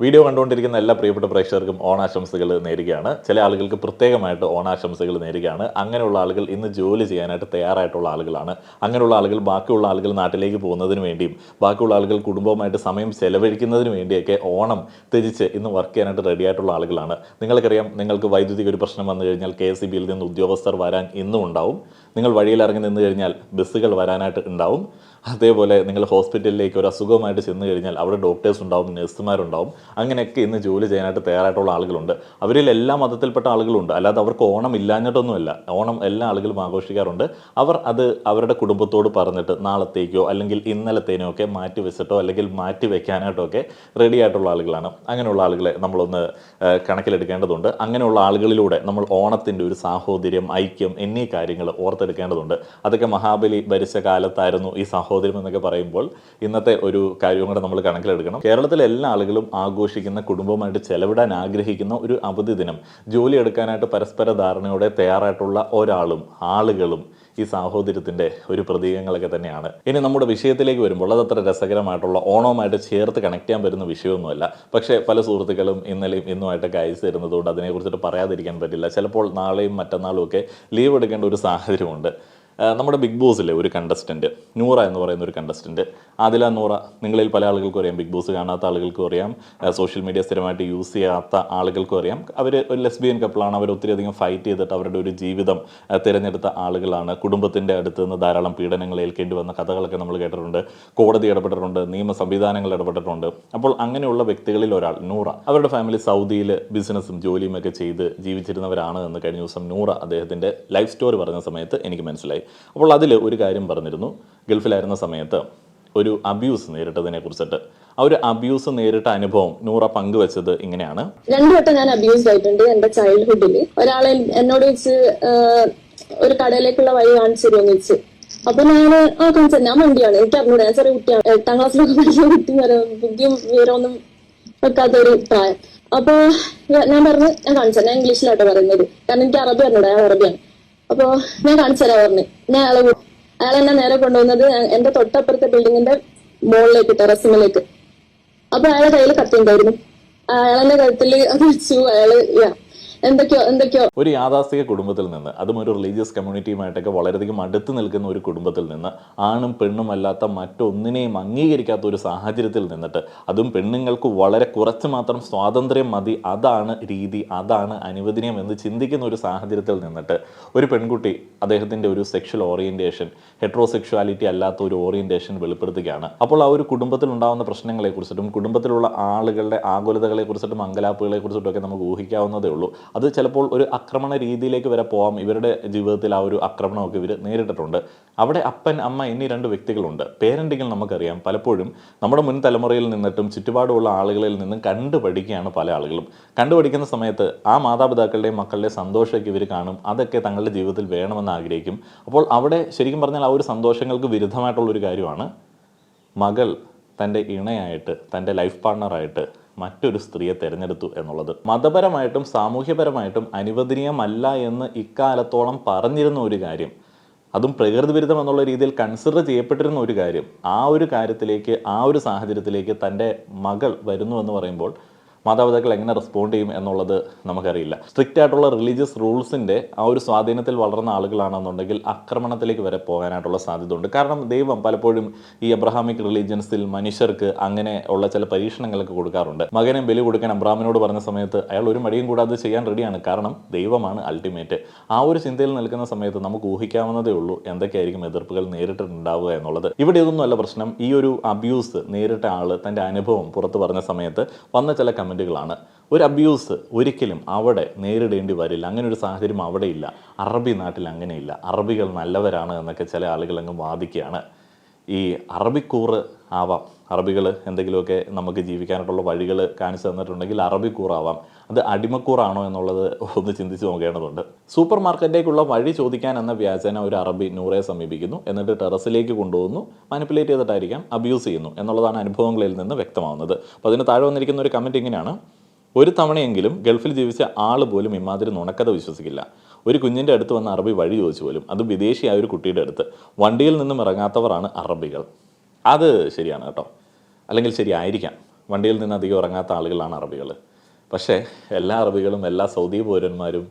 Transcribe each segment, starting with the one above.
Video കണ്ടുകൊണ്ടിരിക്കുന്ന എല്ലാ പ്രിയപ്പെട്ട പ്രേക്ഷകർക്കും ഓണാശംസകൾ നേരുകയാണ്. ചില ആളുകൾക്ക് പ്രത്യേകമായിട്ട് ഓണാശംസകൾ നേരുകയാണ്. അങ്ങനെയുള്ള ആളുകൾ ഇന്ന് ജോലി ചെയ്യാനായിട്ട് തയ്യാറായിട്ടുള്ള ആളുകളാണ്. അങ്ങനെയുള്ള ആളുകൾ ബാക്കിയുള്ള ആളുകൾ നാട്ടിലേക്ക് പോകുന്നതിന് വേണ്ടിയും ബാക്കിയുള്ള ആളുകൾ കുടുംബവുമായിട്ട് സമയം ചെലവഴിക്കുന്നതിന് വേണ്ടിയൊക്കെ ഓണം തിരിച്ച് ഇന്ന് വർക്ക് ചെയ്യാനായിട്ട് റെഡി ആയിട്ടുള്ള ആളുകളാണ്. നിങ്ങൾക്കറിയാം നിങ്ങൾക്ക് വൈദ്യുതിക്ക് ഒരു പ്രശ്നം വന്നു കഴിഞ്ഞാൽ കെ നിന്ന് ഉദ്യോഗസ്ഥർ വരാൻ ഇന്നും ഉണ്ടാവും. നിങ്ങൾ വഴിയിൽ ഇറങ്ങി നിന്ന് കഴിഞ്ഞാൽ ബസ്സുകൾ വരാനായിട്ട് ഉണ്ടാവും. അതേപോലെ നിങ്ങൾ ഹോസ്പിറ്റലിലേക്ക് ഒരു അസുഖമായിട്ട് ചെന്ന് കഴിഞ്ഞാൽ അവിടെ ഡോക്ടേഴ്സ് ഉണ്ടാവും നഴ്സുമാരുണ്ടാവും അങ്ങനെയൊക്കെ ഇന്ന് ജോലി ചെയ്യാനായിട്ട് തയ്യാറായിട്ടുള്ള ആളുകളുണ്ട്. അവരിൽ എല്ലാ മതത്തിൽപ്പെട്ട ആളുകളുണ്ട്. അല്ലാതെ അവർക്ക് ഓണം ഇല്ലാഞ്ഞിട്ടൊന്നുമല്ല. ഓണം എല്ലാ ആളുകളും ആഘോഷിക്കാറുണ്ട്. അവർ അത് അവരുടെ കുടുംബത്തോട് പറഞ്ഞിട്ട് നാളത്തേക്കോ അല്ലെങ്കിൽ ഇന്നലത്തേനോ ഒക്കെ മാറ്റി വെച്ചിട്ടോ അല്ലെങ്കിൽ മാറ്റി വെക്കാനായിട്ടോ ഒക്കെ റെഡി ആയിട്ടുള്ള ആളുകളാണ്. അങ്ങനെയുള്ള ആളുകളെ നമ്മളൊന്ന് കണക്കിലെടുക്കേണ്ടതുണ്ട്. അങ്ങനെയുള്ള ആളുകളിലൂടെ നമ്മൾ ഓണത്തിന്റെ ഒരു സാഹോദര്യം ഐക്യം എന്നീ കാര്യങ്ങൾ ഓർത്തെടുക്കേണ്ടതുണ്ട്. അതൊക്കെ മഹാബലി ഭരിച്ച കാലത്തായിരുന്നു ഈ സാഹോദര്യം. എന്നൊക്കെ പറയുമ്പോൾ ഇന്നത്തെ ഒരു കാര്യവും കൂടെ നമ്മൾ കണക്കിലെടുക്കണം. കേരളത്തിലെ എല്ലാ ആളുകളും ആഘോഷിക്കുന്ന കുടുംബമായിട്ട് ചെലവിടാൻ ആഗ്രഹിക്കുന്ന ഒരു അവധി ദിനം ജോലി എടുക്കാനായിട്ട് പരസ്പര ധാരണയോടെ തയ്യാറായിട്ടുള്ള ഒരാളും ആളുകളും ഈ സാഹോദര്യത്തിന്റെ ഒരു പ്രതീകങ്ങളൊക്കെ തന്നെയാണ്. ഇനി നമ്മുടെ വിഷയത്തിലേക്ക് വരുമ്പോൾ അത് അത്ര രസകരമായിട്ടുള്ള ഓണവുമായിട്ട് ചേർത്ത് കണക്ട് ചെയ്യാൻ പറ്റുന്ന വിഷയമൊന്നുമല്ല. പക്ഷേ പല സുഹൃത്തുക്കളും ഇന്നലെയും ഇന്നുമായിട്ടൊക്കെ അയച്ചു തരുന്നതുകൊണ്ട് അതിനെക്കുറിച്ചിട്ട് പറയാതിരിക്കാൻ പറ്റില്ല. ചിലപ്പോൾ നാളെയും മറ്റന്നാളും ഒക്കെ ലീവ് എടുക്കേണ്ട ഒരു സാഹചര്യമുണ്ട്. നമ്മുടെ ബിഗ് ബോസിലെ ഒരു കണ്ടസ്റ്റന്റ് നൂറ എന്ന് പറയുന്ന ഒരു കണ്ടസ്റ്റന്റ് ആദില നൂറ നിങ്ങളിൽ പല ആളുകൾക്കും അറിയാം. ബിഗ് ബോസ് കാണാത്ത ആളുകൾക്കും അറിയാം. സോഷ്യൽ മീഡിയ സ്ഥിരമായിട്ട് യൂസ് ചെയ്യാത്ത ആളുകൾക്കും അറിയാം. അവർ ഒരു ലെസ്ബിയൻ കപ്പിളാണ് അവർ ഒത്തിരി അധികം ഫൈറ്റ് ചെയ്തിട്ട് അവരുടെ ഒരു ജീവിതം തിരഞ്ഞെടുത്ത ആളുകളാണ്. കുടുംബത്തിന്റെ അടുത്ത് നിന്ന് ധാരാളം പീഡനങ്ങൾ ഏൽക്കേണ്ടി വന്ന കഥകളൊക്കെ നമ്മൾ കേട്ടിട്ടുണ്ട്. കോടതി ഇടപെട്ടിട്ടുണ്ട്. നിയമ സംവിധാനങ്ങൾ ഇടപെട്ടിട്ടുണ്ട്. അപ്പോൾ അങ്ങനെയുള്ള വ്യക്തികളിൽ ഒരാൾ നൂറ. അവരുടെ ഫാമിലി സൗദിയിൽ ബിസിനസ്സും ജോലിയും ഒക്കെ ചെയ്ത് ജീവിച്ചിരുന്നവരാണ് എന്ന് കഴിഞ്ഞ ദിവസം നൂറ അദ്ദേഹത്തിന്റെ ലൈഫ് സ്റ്റോറി പറഞ്ഞ സമയത്ത് എനിക്ക് മനസ്സിലായി. അപ്പോൾ അതിൽ ഒരു കാര്യം പറഞ്ഞിരുന്നു. ഗൾഫിലായിരുന്ന സമയത്ത് ഒരു അബ്യൂസ് നേരിട്ടതിനെ കുറിച്ചിട്ട്. ആ ഒരു അബ്യൂസ് നേരിട്ട അനുഭവം നൂറ പങ്കുവച്ചത് ഇങ്ങനെയാണ്. രണ്ടു വട്ടം ഞാൻ അബ്യൂസ് ആയിട്ടുണ്ട് എന്റെ ചൈൽഡ്ഹുഡിൽ ഒരാളെ എന്നോട് വെച്ച് ഒരു കടയിലേക്കുള്ള വഴി കാണിച്ചു വെച്ച്. അപ്പൊ ഞാൻ ആ കാണിച്ചത് ഞാൻ വണ്ടിയാണ്. എനിക്ക് അറിഞ്ഞൂടെ. ഞാൻ ചെറിയ കുട്ടിയാണ്. എട്ടാം ക്ലാസ്സിലൊക്കെ പഠിക്കുന്ന കുട്ടി. ബുദ്ധിയും വിവരമൊന്നും വെക്കാത്ത ഒരു പ്രായം. അപ്പൊ ഞാൻ പറഞ്ഞു ഞാൻ കാണിച്ചത്. ഞാൻ ഇംഗ്ലീഷിലാട്ടോ പറയുന്നത്. കാരണം എനിക്ക് അറബി അറിഞ്ഞൂടെ. ഞാൻ അറബിയാണ്. അപ്പൊ ഞാൻ കാണിച്ചു പറഞ്ഞു ഞാൻ അയാളെ അയാൾ എന്നെ നേരെ കൊണ്ടുവന്നത് എന്റെ തൊട്ടപ്പുറത്തെ ബിൽഡിങ്ങിന്റെ മുകളിലേക്ക് ടെറസിമിലേക്ക് അപ്പൊ അയാളെ കയ്യിൽ കത്തി ഉണ്ടായിരുന്നു അയാളെന്റെ കഴുത്തിൽ അത് വെച്ചു അയാൾ എന്തൊക്കെയോ എന്തൊക്കെയോ. ഒരു യാഥാസ്ഥിക കുടുംബത്തിൽ നിന്ന് അതും ഒരു റിലീജിയസ് കമ്മ്യൂണിറ്റിയുമായിട്ടൊക്കെ വളരെയധികം അടുത്ത് നിൽക്കുന്ന ഒരു കുടുംബത്തിൽ നിന്ന് ആണും പെണ്ണും അല്ലാത്ത മറ്റൊന്നിനെയും അംഗീകരിക്കാത്ത ഒരു സാഹചര്യത്തിൽ നിന്നിട്ട് അതും പെണ്ണുങ്ങൾക്ക് വളരെ കുറച്ച് മാത്രം സ്വാതന്ത്ര്യം മതി അതാണ് രീതി അതാണ് അനുവദനീയം എന്ന് ചിന്തിക്കുന്ന ഒരു സാഹചര്യത്തിൽ നിന്നിട്ട് ഒരു പെൺകുട്ടി അദ്ദേഹത്തിന്റെ ഒരു സെക്ഷൽ ഓറിയന്റേഷൻ ഹെട്രോസെക്ഷുവാലിറ്റി അല്ലാത്ത ഒരു ഓറിയന്റേഷൻ വെളിപ്പെടുത്തുകയാണ്. അപ്പോൾ ആ ഒരു കുടുംബത്തിൽ ഉണ്ടാകുന്ന പ്രശ്നങ്ങളെക്കുറിച്ചിട്ടും കുടുംബത്തിലുള്ള ആളുകളുടെ ആകുലതകളെ കുറിച്ചിട്ടും അങ്കലാപ്പുകളെ കുറിച്ചിട്ടും ഒക്കെ നമുക്ക് ഊഹിക്കാവുന്നതേ ഉള്ളൂ. അത് ചിലപ്പോൾ ഒരു ആക്രമണ രീതിയിലേക്ക് വരെ പോവാം. ഇവരുടെ ജീവിതത്തിൽ ആ ഒരു ആക്രമണമൊക്കെ ഇവർ നേരിട്ടിട്ടുണ്ട്. അവിടെ അപ്പൻ അമ്മ എന്നീ രണ്ട് വ്യക്തികളുണ്ട്. പേരന്റിങ്ങിൽ നമുക്കറിയാം. പലപ്പോഴും നമ്മുടെ മുൻ തലമുറയിൽ നിന്നിട്ടും ചുറ്റുപാടുമുള്ള ആളുകളിൽ നിന്നും കണ്ടുപഠിക്കുകയാണ് പല ആളുകളും. കണ്ടുപഠിക്കുന്ന സമയത്ത് ആ മാതാപിതാക്കളുടെയും മക്കളുടെയും സന്തോഷമൊക്കെ ഇവർ കാണും. അതൊക്കെ തങ്ങളുടെ ജീവിതത്തിൽ വേണമെന്ന് ആഗ്രഹിക്കും. അപ്പോൾ അവിടെ ശരിക്കും പറഞ്ഞാൽ ആ ഒരു സന്തോഷങ്ങൾക്ക് വിരുദ്ധമായിട്ടുള്ളൊരു കാര്യമാണ് മകൾ തന്റെ ഇണയായിട്ട് തന്റെ ലൈഫ് പാർട്ണറായിട്ട് മറ്റൊരു സ്ത്രീയെ തിരഞ്ഞെടുത്തു എന്നുള്ളത്. മതപരമായിട്ടും സാമൂഹ്യപരമായിട്ടും അനുവദനീയമല്ല എന്ന് ഇക്കാലത്തോളം പറഞ്ഞിരുന്ന ഒരു കാര്യം. അതും പ്രകൃതി വിരുദ്ധം എന്നുള്ള രീതിയിൽ കൺസിഡർ ചെയ്യപ്പെട്ടിരുന്ന ഒരു കാര്യം. ആ ഒരു കാര്യത്തിലേക്ക് ആ ഒരു സാഹചര്യത്തിലേക്ക് തന്റെ മകൾ വരുന്നു എന്ന് പറയുമ്പോൾ മാതാപിതാക്കൾ എങ്ങനെ റെസ്പോണ്ട് ചെയ്യും എന്നുള്ളത് നമുക്കറിയില്ല. സ്ട്രിക്റ്റ് ആയിട്ടുള്ള റിലീജിയസ് റൂൾസിന്റെ ആ ഒരു സ്വാധീനത്തിൽ വളർന്ന ആളുകളാണെന്നുണ്ടെങ്കിൽ ആക്രമണത്തിലേക്ക് വരെ പോകാനായിട്ടുള്ള സാധ്യത ഉണ്ട് കാരണം ദൈവം പലപ്പോഴും ഈ അബ്രഹാമിക് റിലീജിയൻസിൽ മനുഷ്യർക്ക് അങ്ങനെ ഉള്ള ചില പരീക്ഷണങ്ങളൊക്കെ കൊടുക്കാറുണ്ട്. മകനെ ബലി കൊടുക്കാൻ അബ്രാമിനോട് പറഞ്ഞ സമയത്ത് അയാൾ ഒരു മടിയും കൂടാതെ ചെയ്യാൻ റെഡിയാണ് കാരണം ദൈവമാണ് അൾട്ടിമേറ്റ് ആ ഒരു ചിന്തയിൽ നിൽക്കുന്ന സമയത്ത് നമുക്ക് ഊഹിക്കാവുന്നതേ ഉള്ളൂ എന്തൊക്കെയായിരിക്കും എതിർപ്പുകൾ നേരിട്ടിട്ടുണ്ടാവുക എന്നുള്ളത്. ഇവിടെ ഇതൊന്നുമല്ല പ്രശ്നം. ഈ ഒരു അബ്യൂസ് നേരിട്ട ആൾ തന്റെ അനുഭവം പുറത്തു പറഞ്ഞ സമയത്ത് വന്ന ചില കമന്റുകളാണ്. ഒരു അബ്യൂസ് ഒരിക്കലും അവിടെ നേരിടേണ്ടി വരില്ല. അങ്ങനെ ഒരു സാഹചര്യം അവിടെ ഇല്ല. അറബി നാട്ടിൽ അങ്ങനെയില്ല അറബികൾ നല്ലവരാണ് എന്നൊക്കെ ചില ആളുകൾ അങ്ങ് വാദിക്കുകയാണ്. ഈ അറബിക്കൂറ് ആവാം. അറബികൾ എന്തെങ്കിലുമൊക്കെ നമുക്ക് ജീവിക്കാനായിട്ടുള്ള വഴികൾ കാണിച്ചു തന്നിട്ടുണ്ടെങ്കിൽ അറബിക്കൂറാവാം അത് അടിമക്കൂറാണോ എന്നുള്ളത് ഒന്ന് ചിന്തിച്ച് നോക്കേണ്ടതുണ്ട്. സൂപ്പർ മാർക്കറ്റിലേക്കുള്ള വഴി ചോദിക്കാൻ എന്ന വ്യാജന ഒരു അറബി നൂറെ സമീപിക്കുന്നു. എന്നിട്ട് ടെറസിലേക്ക് കൊണ്ടുപോകുന്നു മാനിപ്പുലേറ്റ് ചെയ്തിട്ടായിരിക്കാം അബ്യൂസ് ചെയ്യുന്നു എന്നുള്ളതാണ് അനുഭവങ്ങളിൽ നിന്ന് വ്യക്തമാവുന്നത്. അപ്പോൾ അതിന് താഴെ വന്നിരിക്കുന്ന ഒരു കമന്റ് ഇങ്ങനെയാണ്. ഒരു തവണയെങ്കിലും ഗൾഫിൽ ജീവിച്ച ആൾ പോലും ഇമാതിരി നുണക്കഥ വിശ്വസിക്കില്ല. ഒരു കുഞ്ഞിന്റെ അടുത്ത് വന്ന അറബി വഴി ചോദിച്ചു പോലും അത് വിദേശിയായ ഒരു കുട്ടിയുടെ അടുത്ത്. വണ്ടിയിൽ നിന്നും ഇറങ്ങാത്തവരാണ് അറബികൾ. അത് ശരിയാണ് കേട്ടോ. അല്ലെങ്കിൽ ശരിയായിരിക്കാം. വണ്ടിയിൽ നിന്ന് അധികം ഇറങ്ങാത്ത ആളുകളാണ് അറബികൾ പക്ഷേ എല്ലാ അറബികളും എല്ലാ സൗദി പൗരന്മാരും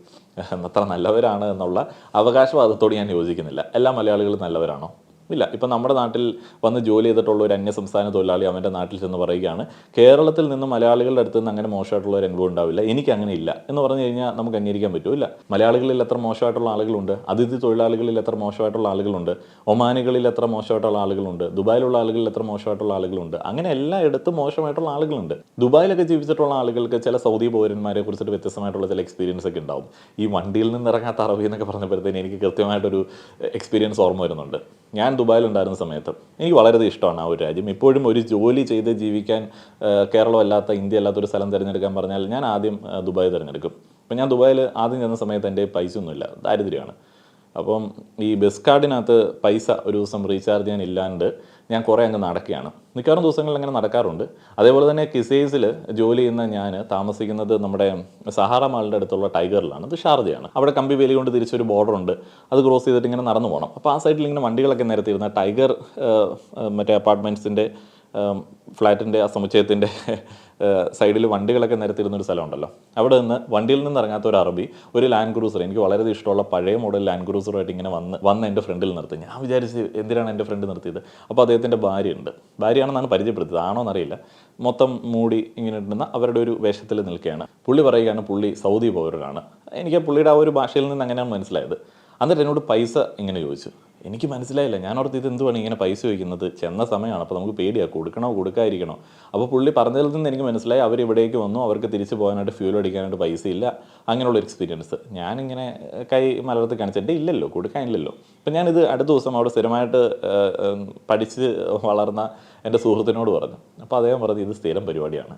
അത്ര നല്ലവരാണ് എന്നുള്ള അവകാശവാദത്തോട് ഞാൻ യോജിക്കുന്നില്ല. എല്ലാ മലയാളികളും നല്ലവരാണോ? ഇല്ല. ഇപ്പം നമ്മുടെ നാട്ടിൽ വന്ന് ജോലി ചെയ്തിട്ടുള്ള ഒരു അന്യസംസ്ഥാന തൊഴിലാളി അവന്റെ നാട്ടിൽ ചെന്ന് പറയുകയാണ് കേരളത്തിൽ നിന്ന് മലയാളികളുടെ അടുത്ത് നിന്ന് അങ്ങനെ മോശമായിട്ടുള്ള ഒരു അനുഭവം ഉണ്ടാവില്ല. എനിക്ക് അങ്ങനെ ഇല്ല. എന്ന് പറഞ്ഞു കഴിഞ്ഞാൽ നമുക്ക് അംഗീകരിക്കാൻ പറ്റൂല മലയാളികളിൽ എത്ര മോശമായിട്ടുള്ള ആളുകളുണ്ട്? അതിഥി തൊഴിലാളികളിൽ എത്ര മോശമായിട്ടുള്ള ആളുകളുണ്ട്? ഒമാനികളിൽ എത്ര മോശമായിട്ടുള്ള ആളുകളുണ്ട്? ദുബായിലുള്ള ആളുകളിൽ എത്ര മോശമായിട്ടുള്ള ആളുകളുണ്ട്? അങ്ങനെ എല്ലായിടത്തും മോശമായിട്ടുള്ള ആളുകളുണ്ട്. ദുബായിലൊക്കെ ജീവിച്ചിട്ടുള്ള ആളുകൾക്ക് ചില സൗദി പൗരന്മാരെ കുറിച്ചിട്ട് വ്യത്യസ്തമായിട്ടുള്ള ചില എക്സ്പീരിയൻസ് ഒക്കെ ഉണ്ടാവും. ഈ വണ്ടിയിൽ നിന്ന് ഇറങ്ങാത്ത അറബി എന്നൊക്കെ പറഞ്ഞപ്പോഴത്തേന് എനിക്ക് കൃത്യമായിട്ടൊരു എക്സ്പീരിയൻസ് ഓർമ്മ വരുന്നുണ്ട്. ഞാൻ ദുബായിലുണ്ടായിരുന്ന സമയത്ത് എനിക്ക് വളരെയധികം ഇഷ്ടമാണ് ആ ഒരു രാജ്യം. ഇപ്പോഴും ഒരു ജോലി ചെയ്ത് ജീവിക്കാൻ കേരളമല്ലാത്ത ഇന്ത്യ അല്ലാത്ത ഒരു സ്ഥലം തിരഞ്ഞെടുക്കാൻ പറഞ്ഞാൽ ഞാൻ ആദ്യം ദുബായ് തിരഞ്ഞെടുക്കും. അപ്പം ഞാൻ ദുബായിൽ ആദ്യം ചെന്ന സമയത്ത് എന്റെ പൈസ ഒന്നുമില്ല. ദാരിദ്ര്യമാണ്. അപ്പം ഈ ബസ് കാർഡിനകത്ത് പൈസ ഒരു ദിവസം റീചാർജ് ചെയ്യാൻ ഇല്ലാണ്ട് ഞാൻ കുറേ അങ്ങ് നടക്കുകയാണ്. മിക്കവാറും ദിവസങ്ങളിൽ അങ്ങനെ നടക്കാറുണ്ട്. അതേപോലെ തന്നെ കിസേസിൽ ജോലി ചെയ്യുന്ന ഞാൻ താമസിക്കുന്നത് നമ്മുടെ സഹാറ മാളിന്റെ അടുത്തുള്ള ടൈഗറിലാണ്. അത് ഷാർജയാണ്. അവിടെ കമ്പി വേലി കൊണ്ട് തിരിച്ചൊരു ബോർഡർ ഉണ്ട്. അത് ക്രോസ് ചെയ്തിട്ട് ഇങ്ങനെ നടന്നു പോകണം അപ്പോൾ ആ സൈഡിൽ ഇങ്ങനെ വണ്ടികളൊക്കെ നിരത്തിയിരുന്ന ടൈഗർ മറ്റേ അപ്പാർട്ട്മെന്റ്സിന്റെ ഫ്ലാറ്റിന്റെ ആ സമുച്ചയത്തിന്റെ സൈഡിൽ വണ്ടികളൊക്കെ നിരത്തിരുന്നൊരു സ്ഥലമുണ്ടല്ലോ. അവിടെ നിന്ന് വണ്ടിയിൽ നിന്ന് ഇറങ്ങാത്ത ഒരു അറബി ഒരു ലാൻഡ് ക്രൂസർ എനിക്ക് വളരെ ഇഷ്ടമുള്ള പഴയ മോഡൽ ലാൻഡ് ക്രൂസറുമായിട്ട് ഇങ്ങനെ വന്ന് വന്ന് എന്റെ ഫ്രണ്ടിൽ നിർത്തി. ഞാൻ വിചാരിച്ച് എന്തിനാണ് എന്റെ ഫ്രണ്ട് നിർത്തിയത്? അപ്പോൾ അദ്ദേഹത്തിന്റെ ഭാര്യയുണ്ട്. ഭാര്യയാണെന്നാണ് പരിചയപ്പെടുത്തിയത്. ആണോ എന്നറിയില്ല. മൊത്തം മൂടി ഇങ്ങനെ ഇടുന്ന അവരുടെ ഒരു വേഷത്തിൽ നിൽക്കുകയാണ്. പുള്ളി പറയുകയാണ് പുള്ളി സൗദി പൗരനാണ് എനിക്ക് പുള്ളിയുടെ ആ ഒരു ഭാഷയിൽ നിന്ന് അങ്ങനെയാണ് മനസ്സിലായത്. എന്നിട്ട് എന്നോട് പൈസ ഇങ്ങനെ ചോദിച്ചു. എനിക്ക് മനസ്സിലായില്ല ഞാൻ ഓർത്ത് ഇത് എന്തുവാണ് ഇങ്ങനെ പൈസ ചോദിക്കുന്നത്? ചെന്ന സമയമാണ് അപ്പോൾ നമുക്ക് പേടിയാണ് കൊടുക്കണോ കൊടുക്കാതിരിക്കണോ? അപ്പോൾ പുള്ളി പറഞ്ഞതിൽ നിന്ന് എനിക്ക് മനസ്സിലായി അവർ ഇവിടേക്ക് വന്നു അവർക്ക് തിരിച്ചു പോകാനായിട്ട് ഫ്യൂൽ അടിക്കാനായിട്ട് പൈസ ഇല്ല അങ്ങനെയുള്ള എക്സ്പീരിയൻസ് ഞാനിങ്ങനെ കൈ മലർത്തി കാണിച്ചിട്ട് ഇല്ലല്ലോ കൊടുക്കാനില്ലല്ലോ. അപ്പം ഞാനിത് അടുത്ത ദിവസം അവിടെ സ്ഥിരമായിട്ട് പഠിച്ച് വളർന്ന എന്റെ സുഹൃത്തിനോട് പറഞ്ഞു. അപ്പോൾ അദ്ദേഹം പറഞ്ഞു ഇത് സ്ഥിരം പരിപാടിയാണ്.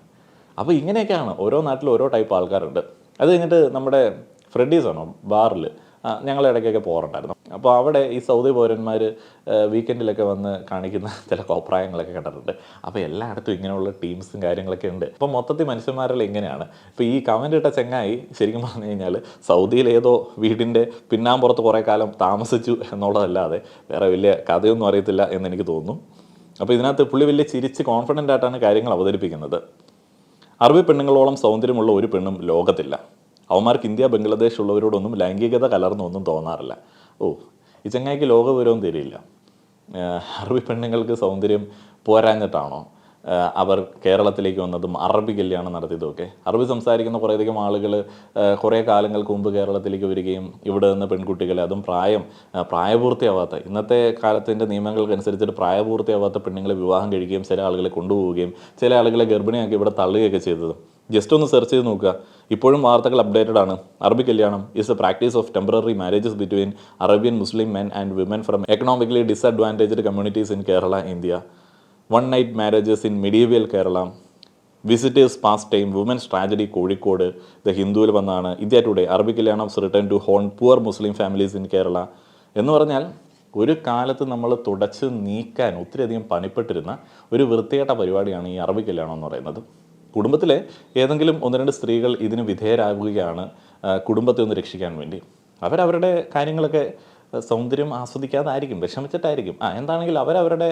അപ്പോൾ ഇങ്ങനെയൊക്കെയാണ് ഓരോ നാട്ടിലും ഓരോ ടൈപ്പ് ആൾക്കാരുണ്ട്. അത് കഴിഞ്ഞിട്ട് നമ്മുടെ ഫ്രെഡീസ് ആണോ ബാറിൽ ഞങ്ങൾ ഇടയ്ക്കൊക്കെ പോകാറുണ്ടായിരുന്നു. അപ്പോൾ അവിടെ ഈ സൗദി പൗരന്മാർ വീക്കെൻഡിലൊക്കെ വന്ന് കാണിക്കുന്ന ചില കോപ്രായങ്ങളൊക്കെ കണ്ടിട്ടുണ്ട്. അപ്പോൾ എല്ലായിടത്തും ഇങ്ങനെയുള്ള ടീംസും കാര്യങ്ങളൊക്കെ ഉണ്ട്. അപ്പോൾ മൊത്തത്തിൽ മനുഷ്യന്മാരെല്ലാം ഇങ്ങനെയാണ്. ഇപ്പോൾ ഈ കമന്റ് ചെങ്ങായി ശരിക്കും പറഞ്ഞു കഴിഞ്ഞാൽ സൗദിയിൽ ഏതോ വീടിന്റെ പിന്നാമ്പുറത്ത് കുറേ കാലം താമസിച്ചു എന്നുള്ളതല്ലാതെ വേറെ വലിയ കഥയൊന്നും അറിയത്തില്ല എന്ന് എനിക്ക് തോന്നുന്നു. അപ്പോൾ ഇതിനകത്ത് പുള്ളി വലിയ ചിരിച്ച് കോൺഫിഡന്റ് ആയിട്ടാണ് കാര്യങ്ങൾ അവതരിപ്പിക്കുന്നത്. അറബി പെണ്ണുങ്ങളോളം സൗന്ദര്യമുള്ള ഒരു പെണ്ണും ലോകത്തില്ല. അവന്മാർക്ക് ഇന്ത്യ ബംഗ്ലാദേശ് ഉള്ളവരോടൊന്നും ലൈംഗികത കലർന്നൊന്നും തോന്നാറില്ല. ഓ ഈ ചങ്ങായിക്ക് ലോകവിവരവും തരില്ല അറബി പെണ്ണുങ്ങൾക്ക് സൗന്ദര്യം പോരാഞ്ഞിട്ടാണോ? അവർ കേരളത്തിലേക്ക് വന്നതും അറബി കല്യാണം നടത്തിയതുമൊക്കെ. അറബി സംസാരിക്കുന്ന കുറേയധികം ആളുകൾ കുറേ കാലങ്ങൾക്ക് മുമ്പ് കേരളത്തിലേക്ക് വരികയും ഇവിടെ നിന്ന് പെൺകുട്ടികളെ അതും പ്രായം പ്രായപൂർത്തിയാവാത്ത ഇന്നത്തെ കാലത്തിന്റെ നിയമങ്ങൾക്കനുസരിച്ചിട്ട് പ്രായപൂർത്തിയാവാത്ത പെണ്ണുങ്ങളെ വിവാഹം കഴിക്കുകയും ചില ആളുകളെ കൊണ്ടുപോവുകയും ചില ആളുകളെ ഗർഭിണിയാക്കി ഇവിടെ തള്ളുകയൊക്കെ ചെയ്തത് ജസ്റ്റ് ഒന്ന് സെർച്ച് ചെയ്ത് നോക്കുക. ഇപ്പോഴും വാർത്തകൾ അപ്ഡേറ്റഡ് ആണ്. അറബി കല്യാണം is a practice of temporary marriages between Arabian Muslim men and women from economically disadvantaged communities in Kerala India one night marriages in medieval Kerala visitors pastime women's tragedy Kozhikode the ഹിന്ദുവിൽ വന്നാണ്. India today അറബി കല്യാണം return to haunt poor Muslim families in Kerala എന്ന് പറഞ്ഞാൽ ഒരു കാലത്ത് നമ്മൾ തുടച്ച് നീക്കാൻ ഒത്തിരിയധികം പണിപ്പെട്ടിരുന്ന ഒരു വൃത്തികെട്ട പരിപാടിയാണ് ഈ അറബി കല്യാണം എന്ന് പറയുന്നത്. കുടുംബത്തിലെ ഏതെങ്കിലും ഒന്ന് രണ്ട് സ്ത്രീകൾ ഇതിന് വിധേയരാകുകയാണ് കുടുംബത്തെ ഒന്ന് രക്ഷിക്കാൻ വേണ്ടി. അവരവരുടെ കാര്യങ്ങളൊക്കെ സൗന്ദര്യം ആസ്വദിക്കാതായിരിക്കും വിഷമിച്ചിട്ടായിരിക്കും. ആ എന്താണെങ്കിലും അവരവരുടെ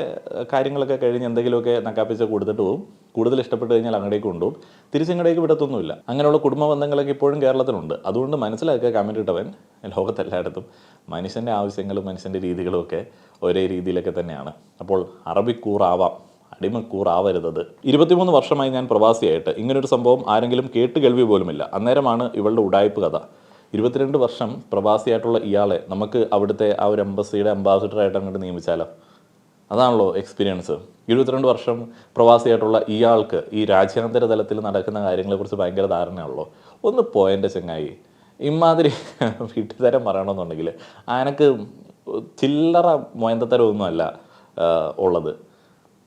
കാര്യങ്ങളൊക്കെ കഴിഞ്ഞ് എന്തെങ്കിലുമൊക്കെ നക്കാപ്പിച്ച് കൊടുത്തിട്ട് പോകും കൂടുതൽ ഇഷ്ടപ്പെട്ട് കഴിഞ്ഞാൽ അങ്ങടേക്ക് കൊണ്ടുപോകും തിരിച്ചങ്ങടേക്ക് വിടത്തൊന്നുമില്ല. അങ്ങനെയുള്ള കുടുംബ ബന്ധങ്ങളൊക്കെ ഇപ്പോഴും കേരളത്തിലുണ്ട്. അതുകൊണ്ട് മനസ്സിലാക്കുക കമന്റ് ഇട്ടവൻ ലോകത്തെല്ലായിടത്തും മനുഷ്യന്റെ ആവശ്യങ്ങളും മനുഷ്യന്റെ രീതികളും ഒക്കെ ഒരേ രീതിയിലൊക്കെ തന്നെയാണ്. അപ്പോൾ അറബിക്കൂറാവാം. അടിമക്കൂറാവരുതത് ഇരുപത്തിമൂന്ന് വർഷമായി ഞാൻ പ്രവാസിയായിട്ട്. ഇങ്ങനൊരു സംഭവം ആരെങ്കിലും കേട്ട് കേൾവി പോലുമില്ല. അന്നേരമാണ് ഇവളുടെ ഉടായ്പ് കഥ. ഇരുപത്തിരണ്ട് വർഷം പ്രവാസിയായിട്ടുള്ള ഇയാളെ നമുക്ക് അവിടുത്തെ ആ ഒരു എംബസിയുടെ അംബാസിഡറായിട്ട് അങ്ങോട്ട് നിയമിച്ചാലോ? അതാണല്ലോ എക്സ്പീരിയൻസ്. ഇരുപത്തിരണ്ട് വർഷം പ്രവാസിയായിട്ടുള്ള ഇയാൾക്ക് ഈ രാജ്യാന്തര തലത്തിൽ നടക്കുന്ന കാര്യങ്ങളെക്കുറിച്ച് ഭയങ്കര ധാരണയുള്ളൂ ഒന്ന് പോയന്റെ ചങ്ങായി. ഇമാതിരി വീട്ടുതരം പറയണമെന്നുണ്ടെങ്കിൽ ആനക്ക് ചില്ലറ മൊയന്തത്തരമൊന്നുമല്ല ഒന്നുമല്ല ഉള്ളത്.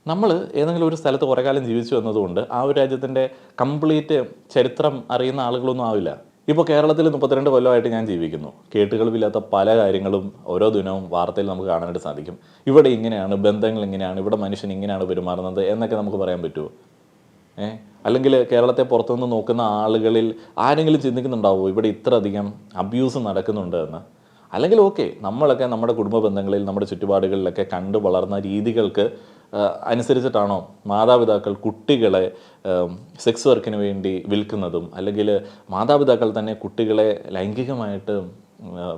നമ്മൾ ഏതെങ്കിലും ഒരു സ്ഥലത്ത് കുറേ കാലം ജീവിച്ചു വന്നതുകൊണ്ട് ആ ഒരു രാജ്യത്തിന്റെ കംപ്ലീറ്റ് ചരിത്രം അറിയുന്ന ആളുകളൊന്നും ആവില്ല. ഇപ്പോൾ കേരളത്തിൽ മുപ്പത്തിരണ്ട് കൊല്ലമായിട്ട് ഞാൻ ജീവിക്കുന്നു. കേട്ടുകളില്ലാത്ത പല കാര്യങ്ങളും ഓരോ ദിനവും വാർത്തയിൽ നമുക്ക് കാണാനായിട്ട് സാധിക്കും. ഇവിടെ ഇങ്ങനെയാണ് ബന്ധങ്ങൾ ഇങ്ങനെയാണ് ഇവിടെ മനുഷ്യൻ ഇങ്ങനെയാണ് പെരുമാറുന്നത് എന്നൊക്കെ നമുക്ക് പറയാൻ പറ്റുമോ? ഏ? അല്ലെങ്കിൽ കേരളത്തെ പുറത്തുനിന്ന് നോക്കുന്ന ആളുകളിൽ ആരെങ്കിലും ചിന്തിക്കുന്നുണ്ടാവുമോ ഇവിടെ ഇത്ര അധികം അബ്യൂസ് നടക്കുന്നുണ്ട് എന്ന്? അല്ലെങ്കിൽ ഓക്കെ നമ്മളൊക്കെ നമ്മുടെ കുടുംബ ബന്ധങ്ങളിൽ നമ്മുടെ ചുറ്റുപാടുകളിലൊക്കെ കണ്ടു വളർന്ന രീതികൾക്ക് അനുസരിച്ചിട്ടാണോ മാതാപിതാക്കൾ കുട്ടികളെ സെക്സ് വർക്കിന് വേണ്ടി വിൽക്കുന്നതും അല്ലെങ്കിൽ മാതാപിതാക്കൾ തന്നെ കുട്ടികളെ ലൈംഗികമായിട്ട്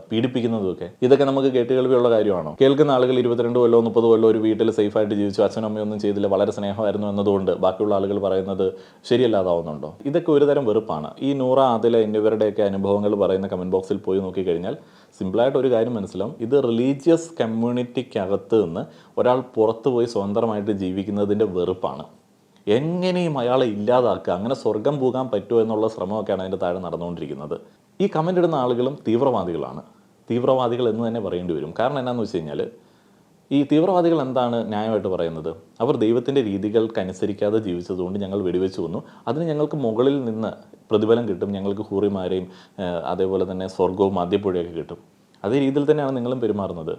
പീഡിപ്പിക്കുന്നതുമൊക്കെ. ഇതൊക്കെ നമുക്ക് കേട്ടുകേൾവിയുള്ള കാര്യമാണോ? കേൾക്കുന്ന ആളുകൾ ഇരുപത്തിരണ്ട് കൊല്ലോ മുപ്പത് കൊല്ലോ ഒരു വീട്ടിൽ സേഫായിട്ട് ജീവിച്ചു അച്ഛനും അമ്മയൊന്നും ചെയ്തില്ല വളരെ സ്നേഹമായിരുന്നു എന്നതുകൊണ്ട് ബാക്കിയുള്ള ആളുകൾ പറയുന്നത് ശരിയല്ലാതാവുന്നുണ്ടോ? ഇതൊക്കെ ഒരുതരം വെറുപ്പാണ്. ഈ നൂറ ആദില എന്നിവരുടെയൊക്കെ അനുഭവങ്ങൾ പറയുന്ന കമന്റ് ബോക്സിൽ പോയി നോക്കിക്കഴിഞ്ഞാൽ സിമ്പിളായിട്ട് ഒരു കാര്യം മനസ്സിലാവും. ഇത് റിലീജിയസ് കമ്മ്യൂണിറ്റിക്കകത്ത് നിന്ന് ഒരാൾ പുറത്തു പോയി സ്വതന്ത്രമായിട്ട് ജീവിക്കുന്നതിന്റെ വെറുപ്പാണ്. എങ്ങനെയും അയാളെ ഇല്ലാതാക്കുക അങ്ങനെ സ്വർഗം പോകാൻ പറ്റുമോ എന്നുള്ള ശ്രമമൊക്കെയാണ് അതിന്റെ താഴെ നടന്നുകൊണ്ടിരിക്കുന്നത്. ഈ കമന്റ് ഇടുന്ന ആളുകളും തീവ്രവാദികളാണ്. തീവ്രവാദികൾ എന്ന് തന്നെ പറയേണ്ടി വരും. കാരണം എന്താണെന്ന് വെച്ച് കഴിഞ്ഞാൽ ഈ തീവ്രവാദികൾ എന്താണ് ന്യായമായിട്ട് പറയുന്നത്? അവർ ദൈവത്തിന്റെ രീതികൾക്കനുസരിക്കാതെ ജീവിച്ചതുകൊണ്ട് ഞങ്ങൾ വെടിവെച്ച് വന്നു അതിന് ഞങ്ങൾക്ക് മുകളിൽ നിന്ന് പ്രതിഫലം കിട്ടും. ഞങ്ങൾക്ക് ഹൂറിമാരെയും അതേപോലെ തന്നെ സ്വർഗവും മദ്യപ്പുഴയൊക്കെ കിട്ടും. അതേ രീതിയിൽ തന്നെയാണ് നിങ്ങളും പെരുമാറുന്നത്.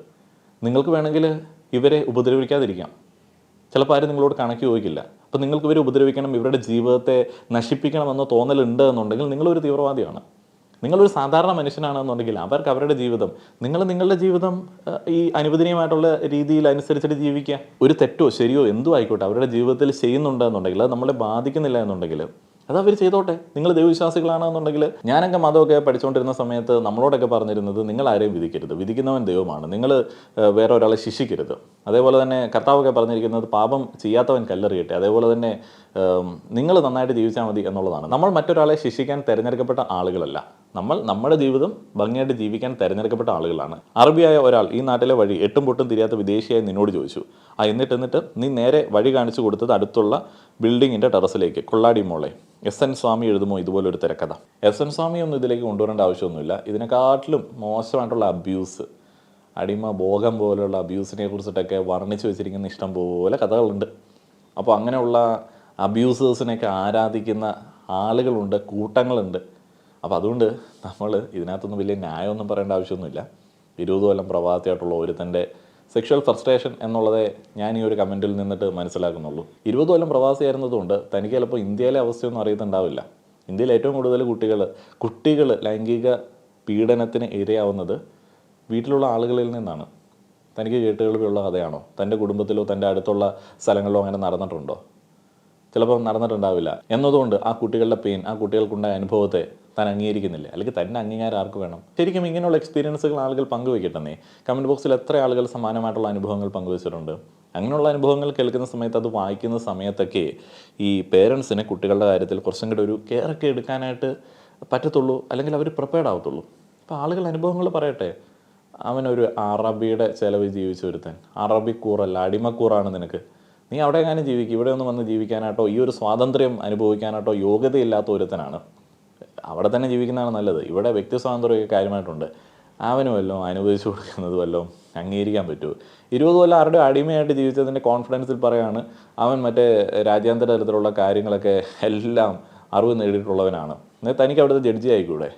നിങ്ങൾക്ക് വേണമെങ്കിൽ ഇവരെ ഉപദ്രവിക്കാതിരിക്കാം. ചിലപ്പോൾ ആരും നിങ്ങളോട് കണക്ക് ചോദിക്കില്ല. അപ്പോൾ നിങ്ങൾക്ക് ഇവരെ ഉപദ്രവിക്കണം ഇവരുടെ ജീവിതത്തെ നശിപ്പിക്കണമെന്ന് തോന്നലുണ്ട് എന്നുണ്ടെങ്കിൽ നിങ്ങളൊരു തീവ്രവാദിയാണ്. നിങ്ങളൊരു സാധാരണ മനുഷ്യനാണെന്നുണ്ടെങ്കിൽ അവർക്ക് അവരുടെ ജീവിതം നിങ്ങൾ നിങ്ങളുടെ ജീവിതം ഈ അനുവദനീയമായിട്ടുള്ള രീതിയിൽ അനുസരിച്ചിട്ട് ജീവിക്കുക. ഒരു തെറ്റോ ശരിയോ എന്തോ ആയിക്കോട്ടെ അവരുടെ ജീവിതത്തിൽ ചെയ്യുന്നുണ്ടെന്നുണ്ടെങ്കിൽ അത് നമ്മളെ ബാധിക്കുന്നില്ല എന്നുണ്ടെങ്കിൽ അത് അവർ ചെയ്തോട്ടെ. നിങ്ങൾ ദൈവവിശ്വാസികളാണെന്നുണ്ടെങ്കിൽ ഞാനൊക്കെ മതമൊക്കെ പഠിച്ചുകൊണ്ടിരുന്ന സമയത്ത് നമ്മളോടൊക്കെ പറഞ്ഞിരുന്നത് നിങ്ങൾ ആരെയും വിധിക്കരുത്. വിധിക്കുന്നവൻ ദൈവമാണ്. നിങ്ങൾ വേറെ ഒരാളെ ശിക്ഷിക്കരുത്. അതേപോലെ തന്നെ കർത്താവൊക്കെ പറഞ്ഞിരിക്കുന്നത് പാപം ചെയ്യാത്തവൻ കല്ലെറിയട്ടെ. അതേപോലെ തന്നെ നിങ്ങൾ നന്നായിട്ട് ജീവിച്ചാൽ മതി എന്നുള്ളതാണ്. നമ്മൾ മറ്റൊരാളെ ശിക്ഷിക്കാൻ തിരഞ്ഞെടുക്കപ്പെട്ട ആളുകളല്ല. നമ്മൾ നമ്മുടെ ജീവിതം ഭംഗിയായിട്ട് ജീവിക്കാൻ തിരഞ്ഞെടുക്കപ്പെട്ട ആളുകളാണ്. അറബിയായ ഒരാൾ ഈ നാട്ടിലെ വഴി എട്ടും പൊട്ടും തിരിയാത്ത വിദേശിയായി നിന്നോട് ചോദിച്ചു ആ എന്നിട്ട് എന്നിട്ട് നീ നേരെ വഴി കാണിച്ചു കൊടുത്തത് അടുത്തുള്ള ബിൽഡിങ്ങിന്റെ ടെറസിലേക്ക് കൊള്ളാടി മോളെ. എസ് എൻ സ്വാമി എഴുതുമോ ഇതുപോലൊരു തിരക്കഥ? എസ് എൻ സ്വാമി ഒന്നും ഇതിലേക്ക് കൊണ്ടുവരേണ്ട ആവശ്യമൊന്നുമില്ല. ഇതിനെക്കാട്ടിലും മോശമായിട്ടുള്ള അബ്യൂസ് അടിമ ഭോഗം പോലെയുള്ള അബ്യൂസിനെ കുറിച്ചിട്ടൊക്കെ വർണിച്ച് വെച്ചിരിക്കുന്ന ഇഷ്ടം പോലെ കഥകളുണ്ട്. അപ്പോൾ അങ്ങനെയുള്ള അബ്യൂസേഴ്സിനെയൊക്കെ ആരാധിക്കുന്ന ആളുകളുണ്ട് കൂട്ടങ്ങളുണ്ട്. അപ്പോൾ അതുകൊണ്ട് നമ്മൾ ഇതിനകത്തൊന്നും വലിയ ന്യായമൊന്നും പറയേണ്ട ആവശ്യമൊന്നുമില്ല. ഇരുപത് കൊല്ലം പ്രവാസിയായിട്ടുള്ള ഒരുത്തന്റെ സെക്ഷൽ ഫ്രസ്ട്രേഷൻ എന്നുള്ളതേ ഞാൻ ഈ ഒരു കമന്റിൽ നിന്നിട്ട് മനസ്സിലാക്കുന്നുള്ളൂ. ഇരുപത് കൊല്ലം പ്രവാസിയായിരുന്നതുകൊണ്ട് തനിക്ക് ചിലപ്പോൾ ഇന്ത്യയിലെ അവസ്ഥയൊന്നും അറിയത്തുണ്ടാവില്ല. ഇന്ത്യയിൽ ഏറ്റവും കൂടുതൽ കുട്ടികൾ കുട്ടികൾ ലൈംഗിക പീഡനത്തിന് ഇരയാവുന്നത് വീട്ടിലുള്ള ആളുകളിൽ നിന്നാണ്. തനിക്ക് കേട്ടുകളിലുള്ള കഥയാണോ? തന്റെ കുടുംബത്തിലോ തന്റെ അടുത്തുള്ള സ്ഥലങ്ങളിലോ അങ്ങനെ നടന്നിട്ടുണ്ടോ? ചിലപ്പോൾ നടന്നിട്ടുണ്ടാവില്ല. എന്നതുകൊണ്ട് ആ കുട്ടികളുടെ പെയിൻ ആ കുട്ടികൾക്കുണ്ടായ അനുഭവത്തെ താൻ അംഗീകരിക്കുന്നില്ല. അല്ലെങ്കിൽ തന്നെ അംഗീകാരം ആർക്ക് വേണം? ശരിക്കും ഇങ്ങനെയുള്ള എക്സ്പീരിയൻസുകൾ ആളുകൾ പങ്കുവയ്ക്കട്ടെന്നേ. കമന്റ് ബോക്സിൽ എത്ര ആളുകൾ സമാനമായിട്ടുള്ള അനുഭവങ്ങൾ പങ്കുവച്ചിട്ടുണ്ട്. അങ്ങനെയുള്ള അനുഭവങ്ങൾ കേൾക്കുന്ന സമയത്ത് അത് വായിക്കുന്ന സമയത്തൊക്കെ ഈ പേരൻസിന് കുട്ടികളുടെ കാര്യത്തിൽ കുറച്ചും കൂടെ ഒരു കെയറൊക്കെ എടുക്കാനായിട്ട് പറ്റത്തുള്ളൂ. അല്ലെങ്കിൽ അവർ പ്രിപ്പയർഡ് ആവത്തുള്ളൂ. അപ്പോൾ ആളുകൾ അനുഭവങ്ങൾ പറയട്ടെ. അവനൊരു അറബിയുടെ ചിലവ് ജീവിച്ചു ഒരുത്തൻ. അറബി കൂറല്ല അടിമക്കൂറാണ് നിനക്ക്. നീ അവിടെ എങ്ങാനും ജീവിക്കും? ഇവിടെ ഒന്ന് വന്ന് ജീവിക്കാനായിട്ടോ ഈ ഒരു സ്വാതന്ത്ര്യം അനുഭവിക്കാനായിട്ടോ യോഗ്യതയില്ലാത്ത ഒരുത്തനാണ്. അവിടെ തന്നെ ജീവിക്കുന്നതാണ് നല്ലത്. ഇവിടെ വ്യക്തി സ്വാതന്ത്ര്യമൊക്കെ കാര്യമായിട്ടുണ്ട്. അവന് വല്ലതും അനുവദിച്ചു കൊടുക്കുന്നത് വല്ലതും അംഗീകരിക്കാൻ പറ്റുമോ ഇരുപത് കൊല്ലം ആരുടെ അടിമയായിട്ട് ജീവിച്ചതിന്റെ കോൺഫിഡൻസിൽ പറയാണ് അവൻ മറ്റേ രാജ്യാന്തര തലത്തിലുള്ള കാര്യങ്ങളൊക്കെ എല്ലാം അറിവ് നേടിയിട്ടുള്ളവനാണ്. എന്നാൽ തനിക്ക് അവിടുത്തെ ജഡ്ജി ആയിക്കൂടെ?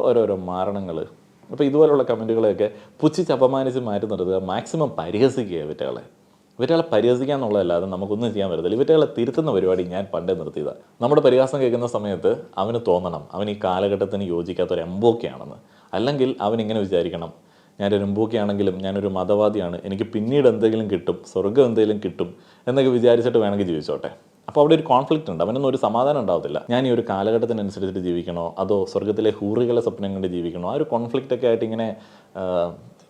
ഓരോരോ മാരണങ്ങൾ അപ്പോൾ ഇതുപോലുള്ള കമന്റുകളെയൊക്കെ പുച്ഛിച്ച് അപമാനിച്ച് മാറ്റി നിർത്തുക മാക്സിമം പരിഹസിക്കുക ഇവറ്റകളെ ഇവറ്റകളെ പരിഹസിക്കുക എന്നുള്ളതല്ലാതെ നമുക്കൊന്നും ചെയ്യാൻ പറ്റത്തില്ല. ഇവറ്റകളെ തിരുത്തുന്ന പരിപാടി ഞാൻ പണ്ടേ നിർത്തിയതാണ് നമ്മുടെ പരിഹാസം കേൾക്കുന്ന സമയത്ത് അവന് തോന്നണം. അവൻ ഈ കാലഘട്ടത്തിന് യോജിക്കാത്ത ഒരു എംബോക്കെയാണെന്ന്. അല്ലെങ്കിൽ അവൻ ഇങ്ങനെ വിചാരിക്കണം ഞാനൊരു എംബോക്കെയാണെങ്കിലും ഞാനൊരു മതവാദിയാണ്. എനിക്ക് പിന്നീട് എന്തെങ്കിലും കിട്ടും സ്വർഗം എന്തെങ്കിലും കിട്ടും എന്നൊക്കെ വിചാരിച്ചിട്ട് വേണമെങ്കിൽ ജീവിച്ചോട്ടെ. അപ്പോൾ അവിടെ ഒരു കോൺഫ്ലിക്റ്റ് ഉണ്ട്. അവനൊന്നും ഒരു സമാധാനം ഉണ്ടാവത്തില്ല. ഞാൻ ഈ ഒരു കാലഘട്ടത്തിനനുസരിച്ചിട്ട് ജീവിക്കണോ? അതോ സ്വർഗത്തിലെ ഹൂറികളെ സ്വപ്നം കണ്ട് ജീവിക്കണോ? ആ ഒരു കോൺഫ്ലിക്റ്റ് ഒക്കെ ആയിട്ട് ഇങ്ങനെ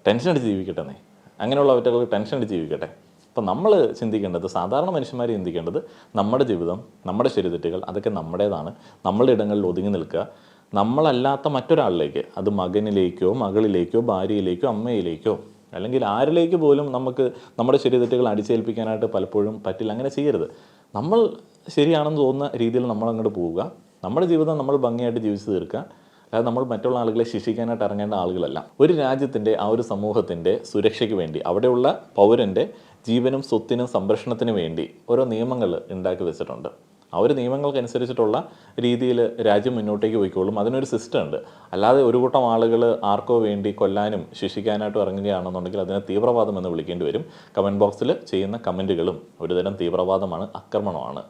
ടെൻഷൻ അടിച്ച് ജീവിക്കട്ടെ അങ്ങനെയുള്ള അവറ്റകൾക്ക് ടെൻഷൻ അടിച്ച് ജീവിക്കട്ടെ. അപ്പം നമ്മൾ ചിന്തിക്കേണ്ടത് സാധാരണ മനുഷ്യന്മാർ ചിന്തിക്കേണ്ടത് നമ്മുടെ ജീവിതം നമ്മുടെ ശരിതെറ്റുകൾ അതൊക്കെ നമ്മുടേതാണ്. നമ്മളുടെ ഇടങ്ങളിൽ ഒതുങ്ങി നിൽക്കുക. നമ്മളല്ലാത്ത മറ്റൊരാളിലേക്ക് അത് മകനിലേക്കോ മകളിലേക്കോ ഭാര്യയിലേക്കോ അമ്മയിലേക്കോ അല്ലെങ്കിൽ ആരിലേക്ക് പോലും നമുക്ക് നമ്മുടെ ശരിതെറ്റുകൾ അടിച്ചേൽപ്പിക്കാനായിട്ട് പലപ്പോഴും പറ്റില്ല. അങ്ങനെ ചെയ്യരുത്. നമ്മൾ ശരിയാണെന്ന് തോന്നുന്ന രീതിയിൽ നമ്മൾ അങ്ങോട്ട് പോവുക. നമ്മുടെ ജീവിതം നമ്മൾ ഭംഗിയായിട്ട് ജീവിച്ചു തീർക്കുക. അതായത് നമ്മൾ മറ്റുള്ള ആളുകളെ ശിക്ഷിക്കാനായിട്ട് ഇറങ്ങേണ്ട ആളുകളല്ല. ഒരു രാജ്യത്തിന്റെ ആ ഒരു സമൂഹത്തിന്റെ സുരക്ഷയ്ക്ക് വേണ്ടി അവിടെയുള്ള പൗരന്റെ ജീവനും സ്വത്തിനും സംരക്ഷണത്തിന് വേണ്ടി ഓരോ നിയമങ്ങൾ ഉണ്ടാക്കി വെച്ചിട്ടുണ്ട്. ആ ഒരു നിയമങ്ങൾക്കനുസരിച്ചിട്ടുള്ള രീതിയിൽ രാജ്യം മുന്നോട്ടേക്ക് പോയിക്കോളും. അതിനൊരു സിസ്റ്റം ഉണ്ട്. അല്ലാതെ ഒരു കൂട്ടം ആളുകൾ ആർക്കോ വേണ്ടി കൊല്ലാനും ശിക്ഷിക്കാനായിട്ടും ഇറങ്ങുകയാണെന്നുണ്ടെങ്കിൽ അതിനെ തീവ്രവാദം എന്ന് വിളിക്കേണ്ടി വരും. കമന്റ് ബോക്സിൽ ചെയ്യുന്ന കമന്റുകളും ഒരുതരം തീവ്രവാദമാണ് ആക്രമണമാണ്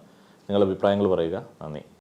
നിങ്ങളുടെ അഭിപ്രായങ്ങൾ പറയുക. നന്ദി.